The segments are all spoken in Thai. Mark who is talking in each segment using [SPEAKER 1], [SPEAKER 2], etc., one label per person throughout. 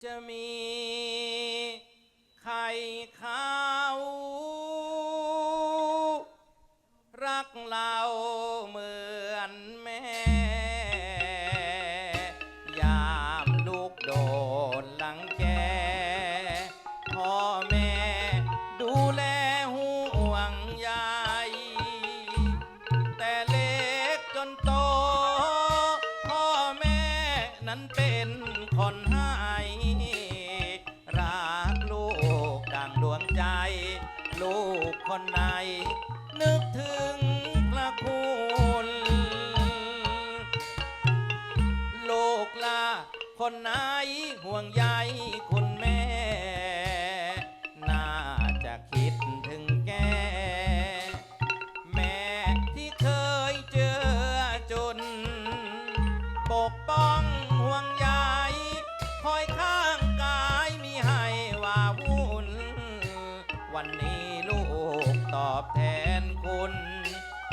[SPEAKER 1] to me. ูกคนใหน นึกถึงพระคุณโลกลาคนไหนห่วงใยคุณ คุ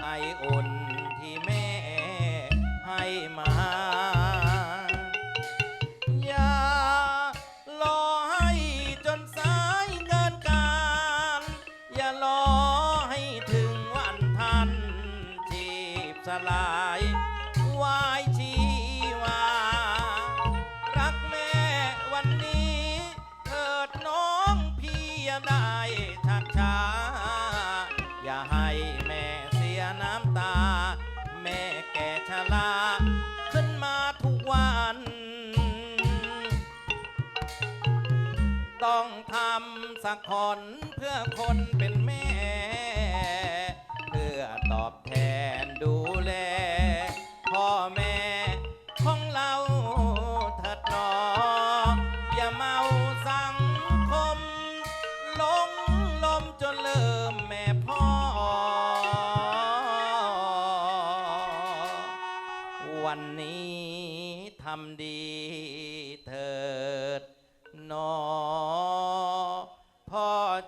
[SPEAKER 1] ไออุ่นที่แม่ให้มา อย่ารอให้จนสายเงินการ อย่ารอให้ถึงวันทันทีบสลา ต้องทำสักคนเพื่อคนเป็นแม่ เพื่อตอบแทนดูแล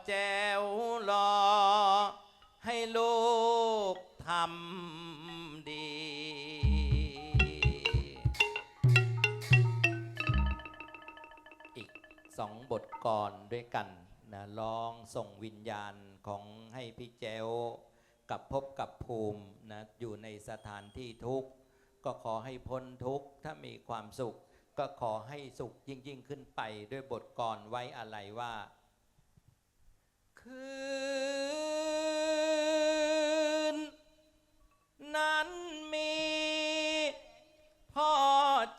[SPEAKER 1] แจวหลอให้ลูกทำดี อีกสองบทก่อนด้วยกันนะลองส่งวิญญาณของให้พี่แจวกับพบกับภูมินะอยู่ในสถานที่ทุกข์ ก็ขอให้พ้นทุกข์ ถ้ามีความสุข ก็ขอให้สุขยิ่งยิ่งขึ้นไปด้วยบทกรไว้อะไรว่า คืน นั้นมี พ่อ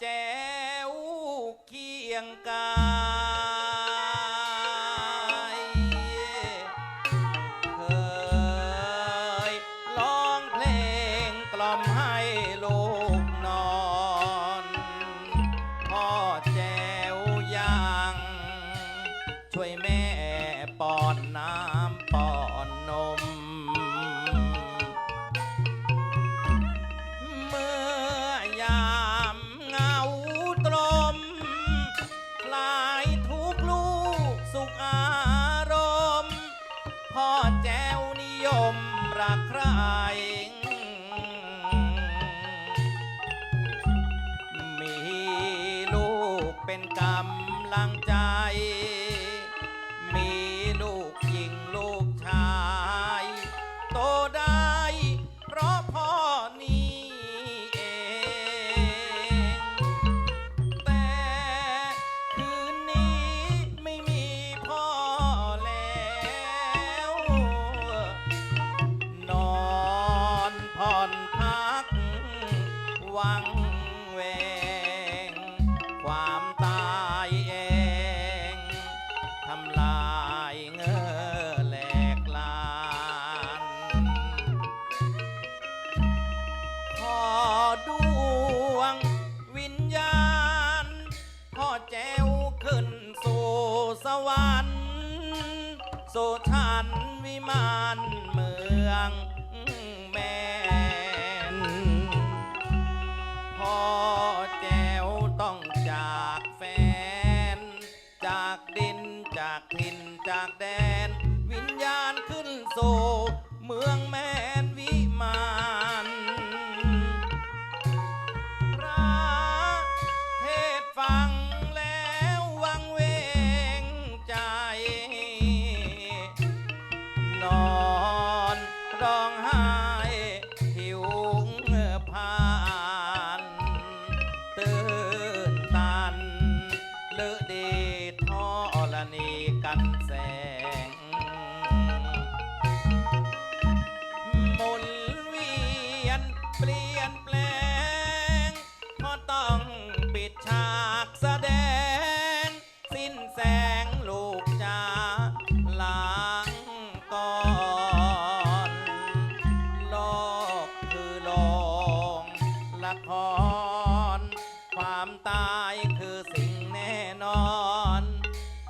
[SPEAKER 1] แจ๋วเคียงกา ลังใจ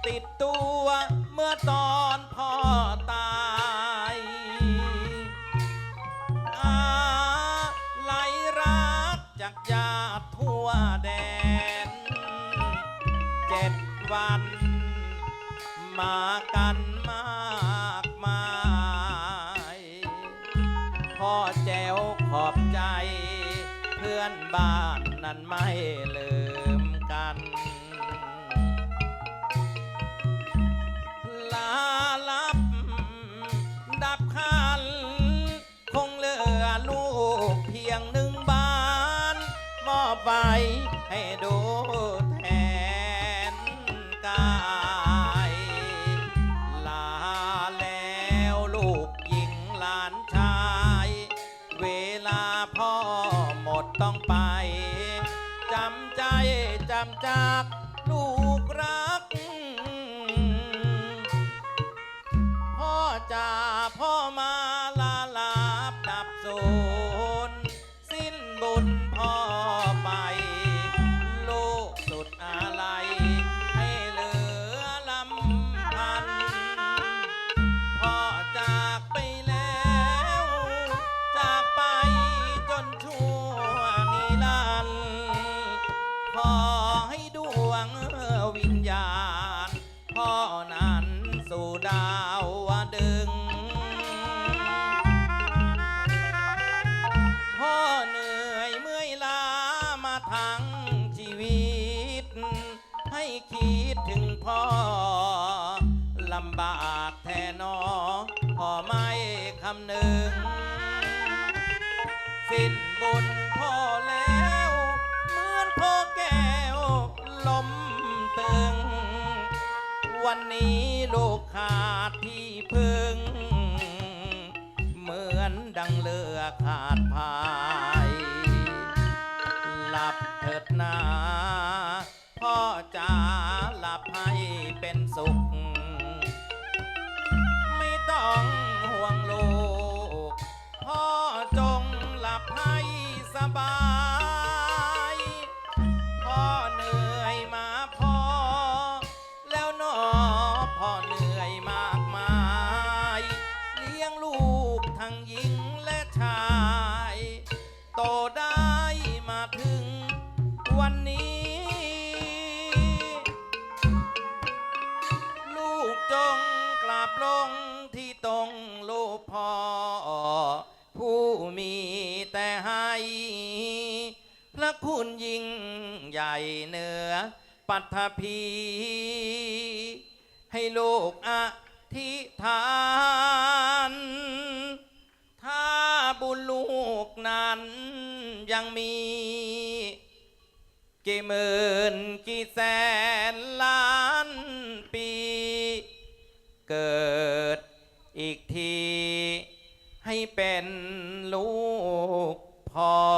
[SPEAKER 1] ติดตัวเมื่อตอนพ่อตายอาไหลรักจากญาติทั่วแดน เจ็ดวัน มากันมากมายพ่อแจวขอบใจ เพื่อนบ้านนั้นไม่เลืม ให้ดู คิดถึงพ่อ ลำบากแท่นอพ่อไม่คำหนึ่ง สิ้นบุญพ่อแล้ว เหมือนพ่อแก้วลมตึง วันนี้ลูกขาดที่พึ่ง เหมือนดังเรือขาดพาย หลับเถิดนา เป็นสุข ไม่ต้องห่วงลูก พ่อจงหลับให้สบาย ให้ พระคุณยิ่งใหญ่เหนือปัทภีให้ลูกอธิษฐาน ถ้าบุญลูกนั้นยังมีกี่หมื่นกี่แสนล้านปี เกิดอีกทีให้เป็น ลูกพ่อ